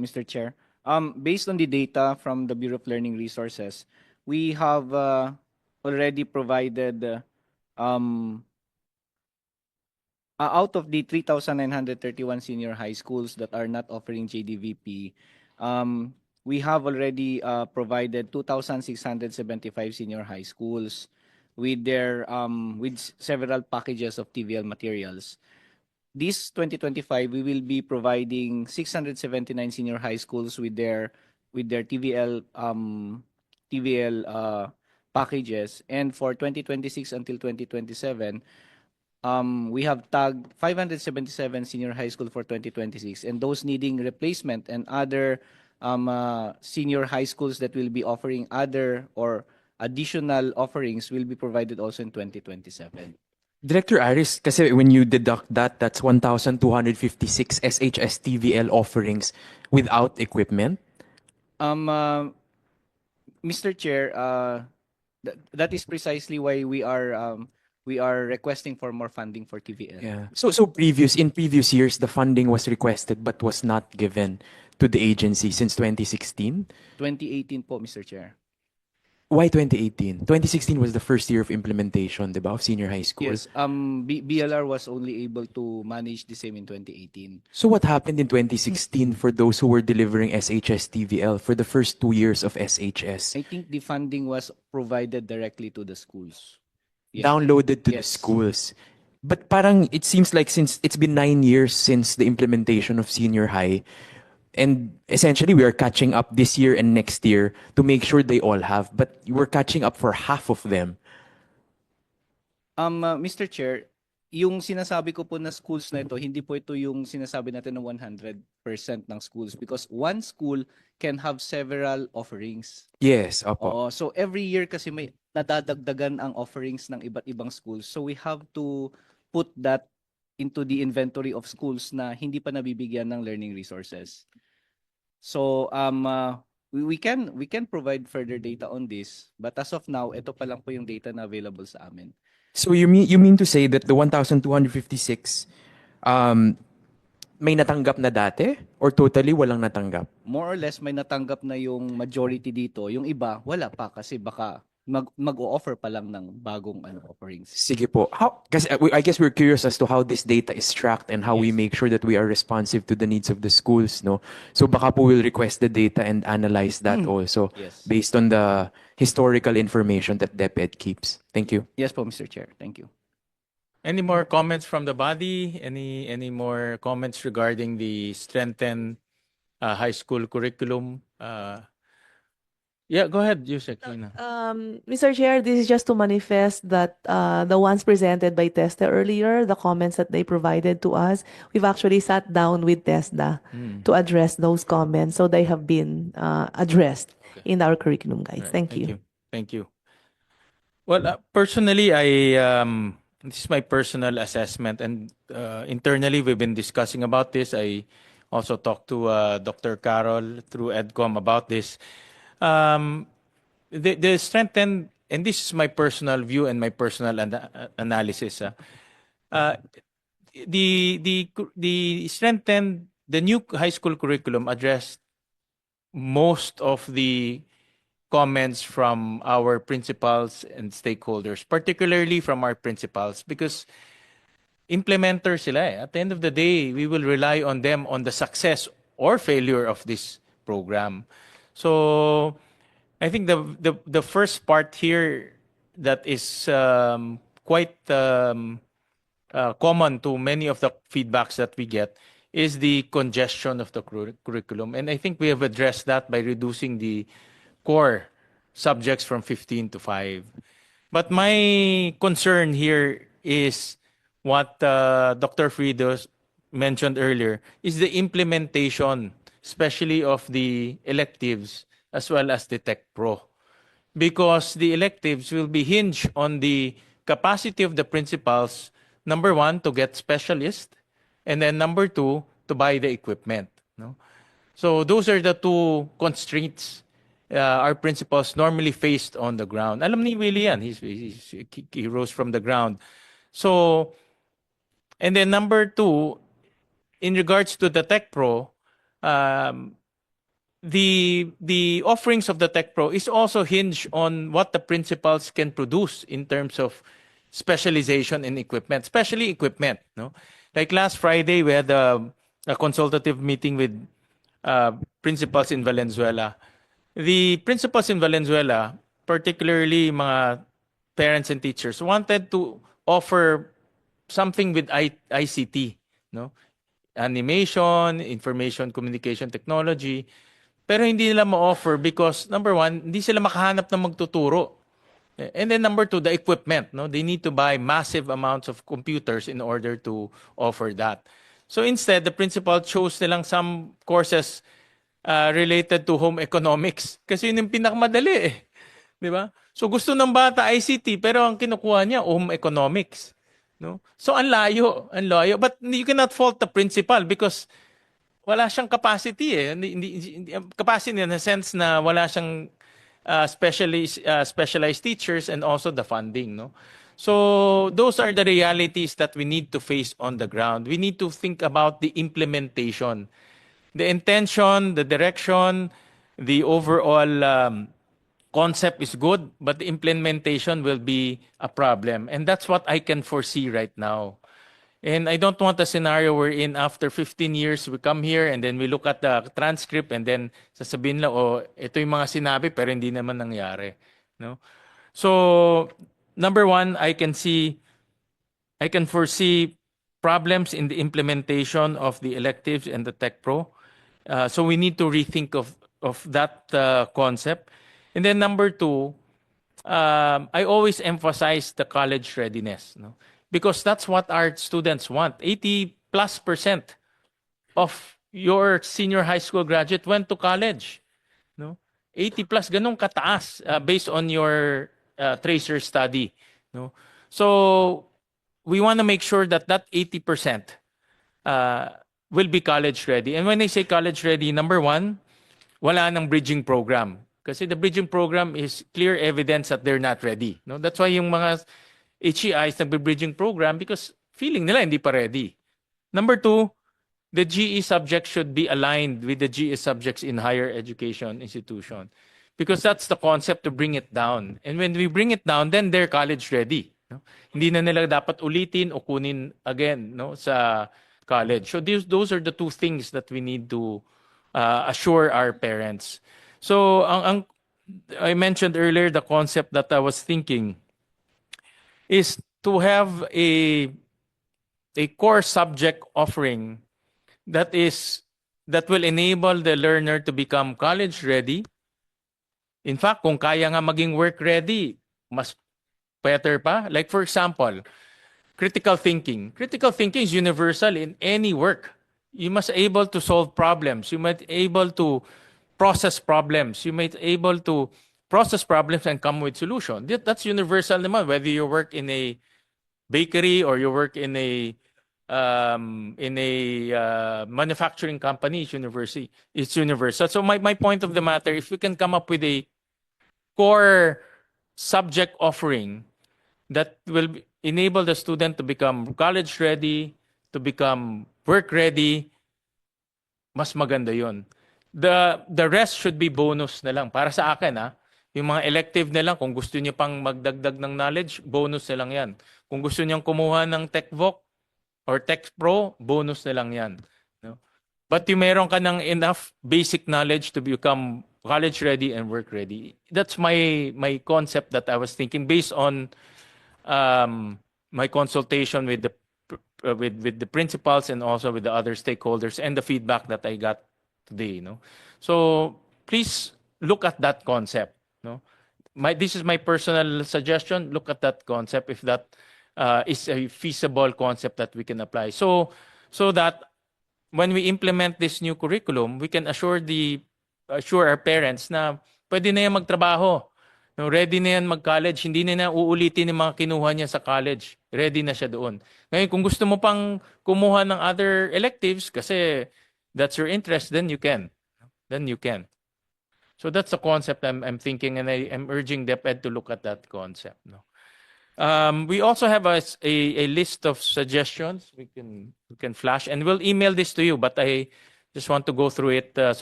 Mr. Chair. Um, based on the data from the Bureau of Learning Resources, we have uh, already provided uh, um, uh, out of the 3,931 senior high schools that are not offering JDVP, um, we have already uh, provided 2,675 senior high schools with their um, with several packages of TVL materials. This 2025, we will be providing 679 senior high schools with their with their TVL um, TVL uh, packages, and for 2026 until 2027, um, we have tagged 577 senior high school for 2026, and those needing replacement and other um, uh, senior high schools that will be offering other or additional offerings will be provided also in 2027. Director Aris, kasi when you deduct that, that's 1,256 SHS TVL offerings without equipment. Um, uh, Mr. Chair, uh, th- that is precisely why we are um, we are requesting for more funding for TVL. Yeah. So so previous in previous years the funding was requested but was not given to the agency since 2016. 2018 po, Mr. Chair. Why 2018? 2016 was the first year of implementation, diba, of senior high school. Yes. Um, B- BLR was only able to manage the same in 2018. So what happened in 2016 for those who were delivering SHS TVL for the first two years of SHS? I think the funding was provided directly to the schools. Yes. downloaded to the Yes. schools. But parang it seems like since it's been nine years since the implementation of senior high, and essentially we are catching up this year and next year to make sure they all have, but we're catching up for half of them. Um, uh, Mr. Chair, yung sinasabi ko po na schools na ito, hindi po ito yung sinasabi natin na 100% ng schools because one school can have several offerings. Yes, opo. Oo, so every year kasi may nadadagdagan ang offerings ng iba't ibang schools. So we have to put that into the inventory of schools na hindi pa nabibigyan ng learning resources. So um uh, we, we can we can provide further data on this, but as of now, ito pa lang po yung data na available sa amin. So you mean you mean to say that the 1,256 um may natanggap na dati or totally walang natanggap? More or less may natanggap na yung majority dito, yung iba wala pa kasi baka mag mag-o-offer pa lang ng bagong ano offerings. Sige po. How, kasi uh, we- I guess we're curious as to how this data is tracked and how we Yes. make sure that we are responsive to the needs of the schools, no? So baka po we'll request the data and analyze that also Yes. based on the historical information that DepEd keeps. Thank you. Yes po Mr. Chair. Thank you. Any more comments from the body? Any any more comments regarding the strengthened uh, high school curriculum? Uh, yeah, go ahead, Yusek. Lina. Um, Mr. Chair, this is just to manifest that uh, the ones presented by TESDA earlier, the comments that they provided to us, we've actually sat down with TESDA Hmm. to address those comments. So they have been uh, addressed in our curriculum guides. Right, Thank you. Thank you. Well, uh, personally, I um, this is my personal assessment, and uh, internally we've been discussing about this. I also talked to uh, Dr. Carol through EdCom about this. Um, the the strengthened, and this is my personal view and my personal ana- analysis. ah. Uh, the the cu- the strengthened the new high school curriculum addressed most of the comments from our principals and stakeholders, particularly from our principals, because implementers sila eh. At the end of the day, we will rely on them on the success or failure of this program. So I think the the, the first part here that is um, quite um, uh, common to many of the feedbacks that we get is the congestion of the curri- curriculum. And I think we have addressed that by reducing the core subjects from 15 to 5. But my concern here is what uh, Dr. Fridos mentioned earlier is the implementation, especially of the electives as well as the Tech Pro. Because the electives will be hinged on the capacity of the principals number one to get specialists and then number two to buy the equipment no? So those are the two constraints uh, our principals normally faced on the ground. Alam ni Willie yan he's, he's, he- he rose from the ground. So and then number two in regards to the tech pro um, the the offerings of the Tech Pro is also hinged on what the principals can produce in terms of specialization in equipment, especially equipment. No, like last Friday we had a, a consultative meeting with uh, principals in Valenzuela. The principals in Valenzuela, particularly mga parents and teachers, wanted to offer something with I- ICT, no? Animation, information communication technology. Pero hindi nila ma-offer because number one, hindi sila makahanap ng magtuturo. And then number two, the equipment, no? They need to buy massive amounts of computers in order to offer that. So instead, the principal chose nilang some courses uh, related to home economics kasi yun yung pinakamadali eh. 'Di ba? So gusto ng bata ICT pero ang kinukuha niya home economics, no? So ang layo, ang layo. But you cannot fault the principal because wala siyang capacity eh. Hindi, hindi, hindi- capacity in the sense na wala siyang uh, specialist, uh, specialized teachers and also the funding, no? So those are the realities that we need to face on the ground. We need to think about the implementation. The intention, the direction, the overall um, concept is good, but the implementation will be a problem. And that's what I can foresee right now. And I don't want a scenario wherein after 15 years, we come here and then we look at the transcript and then sasabihin lang, oh, ito yung mga sinabi pero hindi naman nangyari. No? So, number one, I can see, I can foresee problems in the implementation of the electives and the Tech Pro. Uh, so we need to rethink of, of that uh, concept. And then number two, um, I always emphasize the college readiness, no? because that's what our students want. 80 plus percent of your senior high school graduate went to college. No? 80 plus, ganun kataas uh, based on your uh, tracer study. No? So, we want to make sure that that 80% uh, will be college ready. And when I say college ready, number one, wala nang bridging program. Kasi the bridging program is clear evidence that they're not ready. No? That's why yung mga HEIs nagbe-bridging program because feeling nila hindi pa ready. Number two, the GE subjects should be aligned with the GE subjects in higher education institution because that's the concept to bring it down. And when we bring it down, then they're college ready. No? Hindi na nila dapat ulitin o kunin again no sa college. So these those are the two things that we need to uh, assure our parents. So ang, ang I mentioned earlier the concept that I was thinking is to have a a core subject offering that is that will enable the learner to become college ready. In fact, kung kaya nga maging work ready, mas better pa. Like for example, critical thinking. Critical thinking is universal in any work. You must able to solve problems. You must able to process problems. You must able to process problems and come with solution. That- That's universal naman, whether you work in a bakery or you work in a um, in a uh, manufacturing company, it's universal. It's universal. So my, my point of the matter, if we can come up with a core subject offering that will enable the student to become college ready, to become work ready, mas maganda yon. The, the rest should be bonus na lang. Para sa akin, ha? Yung mga elective na lang, kung gusto niyo pang magdagdag ng knowledge, bonus na lang yan. Kung gusto niyang kumuha ng TechVoc or Tech Pro, bonus na lang yan. No? But yung meron ka ng enough basic knowledge to become college ready and work ready. That's my my concept that I was thinking based on um, my consultation with the uh, with with the principals and also with the other stakeholders and the feedback that I got today. No, so please look at that concept. No, my this is my personal suggestion. Look at that concept if that uh, is a feasible concept that we can apply. So so that when we implement this new curriculum, we can assure the assure our parents na pwede na yan magtrabaho. No, ready na yan mag-college. Hindi na na uulitin yung mga kinuha niya sa college. Ready na siya doon. Ngayon, kung gusto mo pang kumuha ng other electives kasi that's your interest, then you can. Then you can. So that's the concept I'm, I'm thinking and I am urging DepEd to look at that concept. No? Um, we also have a, a, a list of suggestions we can we can flash and we'll email this to you, but I just want to go through it uh, so